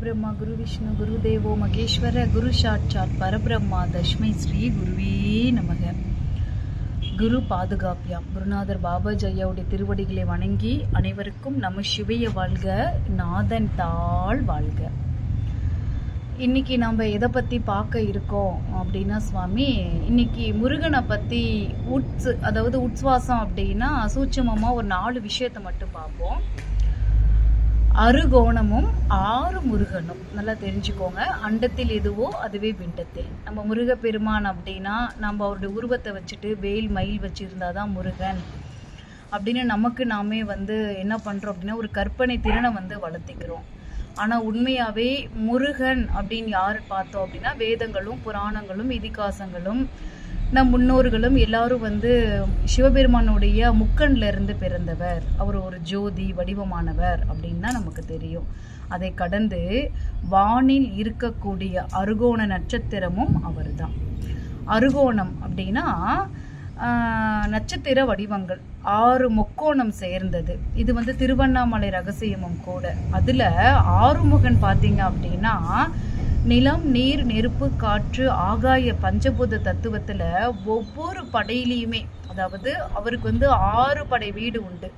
பிரம்மா குரு விஷ்ணு குரு தேவோ மகேஸ்வர குரு சாட்சாத் பரபிரம்மா தஷ்மை ஸ்ரீ குருவே நமக குரு பாதுகாப்பியாம் குருநாதர் பாபாஜி ஐயாவுடைய திருவடிகளை வணங்கி அனைவருக்கும் நம்ம சிவைய வாழ்க நாதன் தாள் வாழ்க. இன்னைக்கு நம்ம எதை பற்றி பார்க்க இருக்கோம் அப்படின்னா சுவாமி இன்னைக்கு முருகனை பற்றி உட்ஸ் அதாவது உட்சுவாசம் அப்படின்னா சூட்சமமாக ஒரு நாலு விஷயத்தை மட்டும் பார்ப்போம். அருகோணமும் ஆறு முருகனும். நல்லா தெரிஞ்சுக்கோங்க. அண்டத்தில் எதுவோ அதுவே பிண்டத்தில் நம்ம முருகப்பெருமான் அப்படின்னா நம்ம அவருடைய உருவத்தை வச்சுட்டு வேல் மயில் வச்சுருந்தா தான் முருகன். அப்படின்னு நமக்கு நாமே வந்து என்ன பண்ணுறோம் அப்படின்னா ஒரு கற்பனை திறனை வந்து வளர்த்திக்கிறோம். ஆனால் உண்மையாகவே முருகன் அப்படின்னு யார் பார்த்தோம் அப்படின்னா வேதங்களும் புராணங்களும் இதிகாசங்களும் நம் முன்னோர்களும் எல்லாரும் வந்து சிவபெருமானுடைய முக்கண்ல இருந்து பிறந்தவர். அவர் ஒரு ஜோதி வடிவமானவர் அப்படின்னு தான் நமக்கு தெரியும். அதை கடந்து வானில் இருக்கக்கூடிய அருகோண நட்சத்திரமும் அவர்தான். அருகோணம் அப்படின்னா நட்சத்திர வடிவங்கள். ஆறு முக்கோணம் சேர்ந்தது. இது வந்து திருவண்ணாமலை ரகசியமும் கூட. அதுல ஆறுமுகன் பார்த்தீங்க அப்படின்னா நிலம் நீர் நெருப்பு காற்று ஆகாய பஞ்சபூத தத்துவத்துல ஒவ்வொரு படையிலையுமே அதாவது அவருக்கு வந்து ஆறு படை வீடு உண்டு.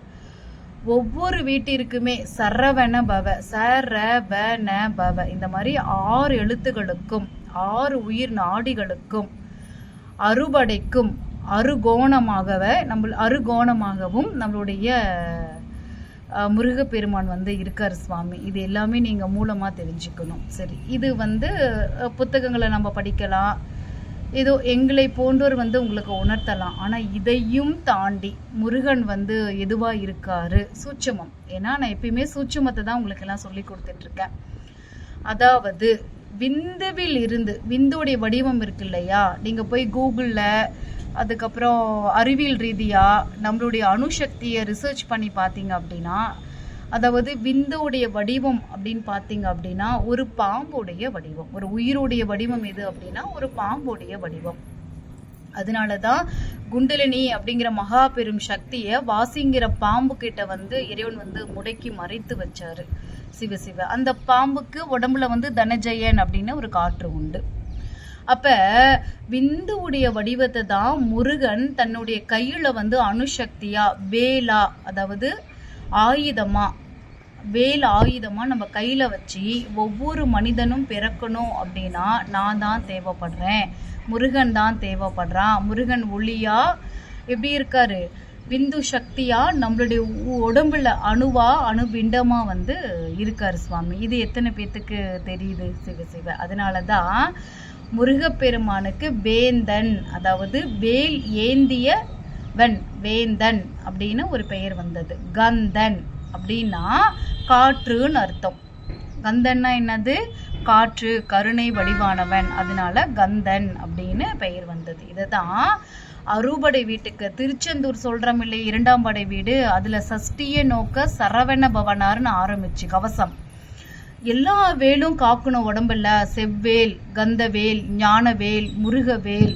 ஒவ்வொரு வீட்டிற்குமே சரவண பவ சரவண பவ இந்த மாதிரி ஆறு எழுத்துகளுக்கும் ஆறு உயிர் நாடிகளுக்கும் அறுபடைக்கும் அருகோணமாகவே நம்ம அருகோணமாகவும் நம்மளுடைய முருகப்பெருமான் வந்து இருக்கார் சுவாமி. இது எல்லாமே நீங்கள் மூலமாக தெரிஞ்சுக்கணும். சரி இது வந்து புத்தகங்களை நம்ம படிக்கலாம். ஏதோ எங்களை போன்றோர் வந்து உங்களுக்கு உணர்த்தலாம். ஆனால் இதையும் தாண்டி முருகன் வந்து எதுவாக இருக்காரு? சூட்சமம். ஏன்னா நான் எப்பயுமே சூட்சமத்தை தான் உங்களுக்கு எல்லாம் சொல்லி கொடுத்துட்ருக்கேன் அதாவது விந்துவில் இருந்து விந்துடைய வடிவம் இருக்கு இல்லையா? நீங்கள் போய் கூகுளில் அதுக்கப்புறம் அறிவியல் ரீதியாக நம்மளுடைய அணுசக்தியை ரிசர்ச் பண்ணி பார்த்தீங்க அப்படின்னா அதாவது விந்துடைய வடிவம் அப்படின்னு பார்த்தீங்க அப்படின்னா ஒரு பாம்புடைய வடிவம். ஒரு உயிருடைய வடிவம் எது அப்படின்னா ஒரு பாம்புடைய வடிவம். அதனால தான் குண்டலினி அப்படிங்கிற மகா பெரும் சக்தியை வாசிங்கிற பாம்பு கிட்ட வந்து இறைவன் வந்து முடக்கி மறைத்து வச்சாரு. சிவ சிவ. அந்த பாம்புக்கு உடம்புல வந்து தனஜயன் அப்படின்னு ஒரு காற்று உண்டு. அப்ப விந்துவுடைய வடிவத்தை தான் முருகன் தன்னுடைய கையில வந்து அணுசக்தியா வேலா அதாவது ஆயுதமா வேல் ஆயுதமா நம்ம கையில வச்சு ஒவ்வொரு மனிதனும் பிறக்கணும் அப்படின்னா நான் தான் தேவைப்படுறேன். முருகன் தான் தேவைப்படுறான் முருகன் ஒளியா எப்படி இருக்காரு? விந்து சக்தியா நம்மளுடைய உ- உடம்புல அணுவா அணுபிண்டமா வந்து இருக்காரு சுவாமி. இது எத்தனை பேத்துக்கு தெரியுது சிவ சிவ அதனாலதான் முருகப்பெருமானுக்கு வேந்தன் அதாவது வேல் ஏந்தியவன் வேந்தன் அப்படின்னு ஒரு பெயர் வந்தது. கந்தன் அப்படின்னா காற்றுன்னு அர்த்தம். கந்தன்னா என்னது? காற்று கருணை வடிவானவன். அதனால கந்தன் அப்படின்னு பெயர் வந்தது. இதுதான் அறுபடை வீட்டுக்கு. திருச்செந்தூர் சொல்றோம் இல்லை இரண்டாம் படை வீடு. அதுல சஷ்டிய நோக்க சரவண பவனார்னு ஆரம்பிச்சு கவசம். எல்லா வேலும் காக்கணும் உடம்புல. செவ்வேல் கந்தவேல் ஞானவேல் முருகவேல்.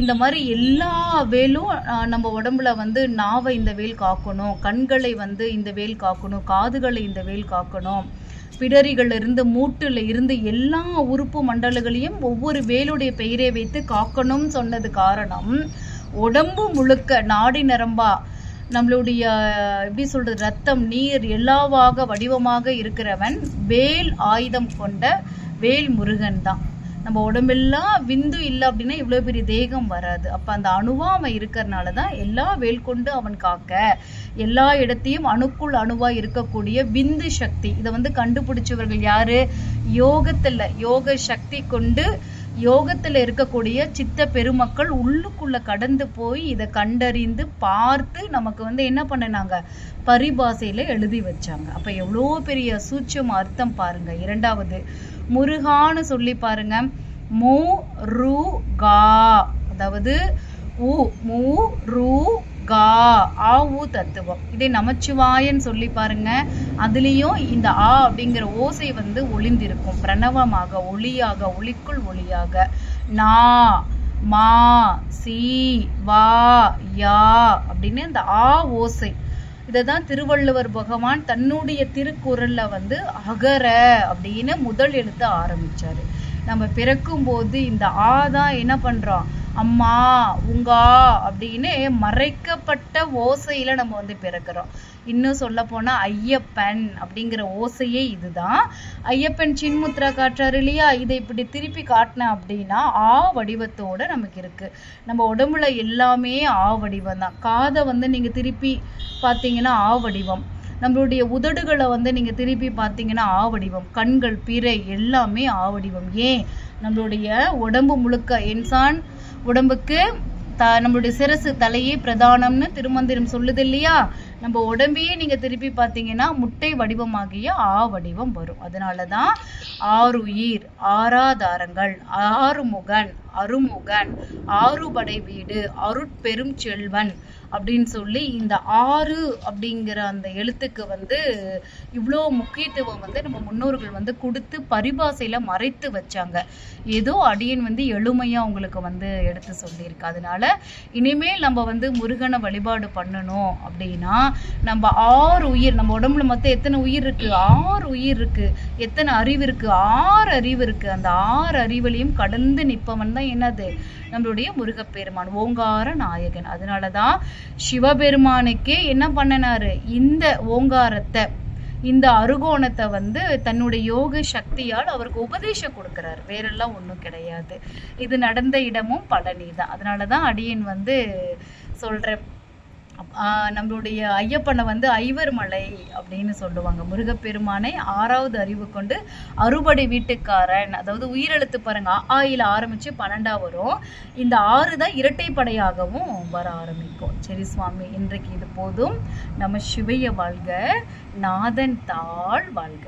இந்த மாதிரி எல்லா வேலும் நம்ம உடம்புல வந்து நாவை இந்த வேல் காக்கணும். கண்களை வந்து இந்த வேல் காக்கணும். காதுகளை இந்த வேல் காக்கணும். பிடரிகள் இருந்து மூட்டில் இருந்து எல்லா உறுப்பு மண்டலங்களையும் ஒவ்வொரு வேலுடைய பெயரை வைத்து காக்கணும்னு சொன்னது காரணம் உடம்பு முழுக்க நாடி நரம்பா. நம்மளுடைய எப்படி சொல்றது ரத்தம் நீர் எல்லாவாக வடிவமாக இருக்கிறவன் வேல் ஆயுதம் கொண்ட வேல் முருகன் தான். நம்ம உடம்பெல்லாம் விந்து இல்லை அப்படின்னா இவ்வளோ பெரிய தேகம் வராது. அப்போ அந்த அணுவா அவன் இருக்கிறனால தான் எல்லா வேல் கொண்டு அவன் காக்க எல்லா இடத்தையும் அணுக்குள் அணுவா இருக்கக்கூடிய விந்து சக்தி. இதை வந்து கண்டுபிடிச்சவர்கள் யாரு? யோகத்தில் யோக சக்தி கொண்டு யோகத்தில் இருக்கக்கூடிய சித்த பெருமக்கள் உள்ளுக்குள்ள கடந்து போய் இதை கண்டறிந்து பார்த்து நமக்கு வந்து என்ன பண்ணினாங்க? பரிபாசையில் எழுதி வச்சாங்க. அப்போ எவ்வளோ பெரிய சூட்சம் அர்த்தம் பாருங்க. இரண்டாவது முருகான்னு சொல்லி பாருங்க. மு ரு கா. அதாவது உ மு ரு கா ஆ ஊ தத்துவம். இதே நமச்சிவாயன்னு சொல்லி பாருங்க. அதுலேயும் இந்த ஆ அப்படிங்கிற ஓசை வந்து ஒளிந்திருக்கும். பிரணவமாக ஒளியாக ஒளிக்குள் ஒளியாக. நா மா சி வா யா அப்படின்னு இந்த ஆ ஓசை. இதை தான் திருவள்ளுவர் பகவான் தன்னுடைய திருக்குறள்ல வந்து அகர அப்படின்னு முதல் எழுத்த ஆரம்பிச்சாரு. நம்ம பிறக்கும் போது இந்த ஆ தான் என்ன பண்றோம்? அம்மா உங்கா அப்படின்னு மறைக்கப்பட்ட ஓசையில நம்ம வந்து பிறக்கிறோம். இன்னும் சொல்ல போனா ஐயப்பன் அப்படிங்கிற ஓசையே இதுதான். ஐயப்பன் சின்முத்ரா காட்டுறாரு இல்லையா? இதை இப்படி திருப்பி காட்டினேன் அப்படின்னா ஆ வடிவத்தோட நமக்கு இருக்கு. நம்ம உடம்புல எல்லாமே ஆ வடிவம் தான். காதை வந்து நீங்க திருப்பி பார்த்தீங்கன்னா ஆ வடிவம். நம்மளுடைய உதடுகளை வந்து நீங்க திருப்பி பார்த்தீங்கன்னா ஆ வடிவம். கண்கள் பிறை எல்லாமே ஆ வடிவம். ஏன்? நம்மளுடைய உடம்பு முழுக்க இன்சான் உடம்புக்கு த நம்மளுடைய சிரசு தலையே பிரதானம்னு திருமந்திரம் சொல்லுது இல்லையா? நம்ம உடம்பையே நீங்க திருப்பி பார்த்தீங்கன்னா முட்டை வடிவமாகிய ஆ வடிவம் வரும். அதனால தான் ஆறுயிர் ஆறாதாரங்கள் ஆறுமுகன் அருமுகன். ஆறுபடை வீடு அருட்பெரும் செல்வன் அப்படின்னு சொல்லி இந்த ஆறு அப்படிங்கிற அந்த எழுத்துக்கு வந்து இவ்வளோ முக்கியத்துவம் வந்து நம்ம முன்னோர்கள் வந்து கொடுத்து பரிபாசையில் மறைத்து வச்சாங்க. ஏதோ அடியன் வந்து எளிமையாக உங்களுக்கு வந்து எடுத்து சொல்லியிருக்கு. அதனால இனிமேல் நம்ம வந்து முருகனை வழிபாடு பண்ணணும் அப்படின்னா நம்ம ஆறு உயிர் நம்ம உடம்புல மொத்தம் எத்தனை உயிர் இருக்கு? ஆறு உயிர் இருக்கு. எத்தனை அறிவு இருக்கு? ஆறு அறிவு இருக்கு. அந்த ஆறு அறிவுலையும் கடந்து நிற்பவன் தான் என்னது? நம்மளுடைய முருகப்பெருமான் ஓங்கார நாயகன். அதனாலதான் சிவபெருமானுக்கே என்ன பண்ணினாரு? இந்த ஓங்காரத்தை இந்த அருகோணத்தை வந்து தன்னுடைய யோக சக்தியால் அவருக்கு உபதேசம் கொடுக்கிறார். வேறெல்லாம் ஒண்ணும் கிடையாது. இது நடந்த இடமும் பழனி தான் அதனாலதான் அடியன் வந்து சொல்றேன். நம்மளுடைய ஐயப்பனை வந்து ஐவர் மலை அப்படின்னு சொல்லுவாங்க. முருகப்பெருமானை ஆறாவது அறிவு கொண்டு அறுபடை வீட்டுக்காரன். அதாவது உயிரெழுத்து பாருங்க ஆயில ஆரம்பிச்சு பன்னெண்டா வரும். இந்த ஆறு தான் இரட்டைப்படையாகவும் வர ஆரம்பிக்கும். சரி சுவாமி இன்றைக்கு இது போதும். நம்ம சிவைய வாழ்க நாதன் தாழ் வாழ்க.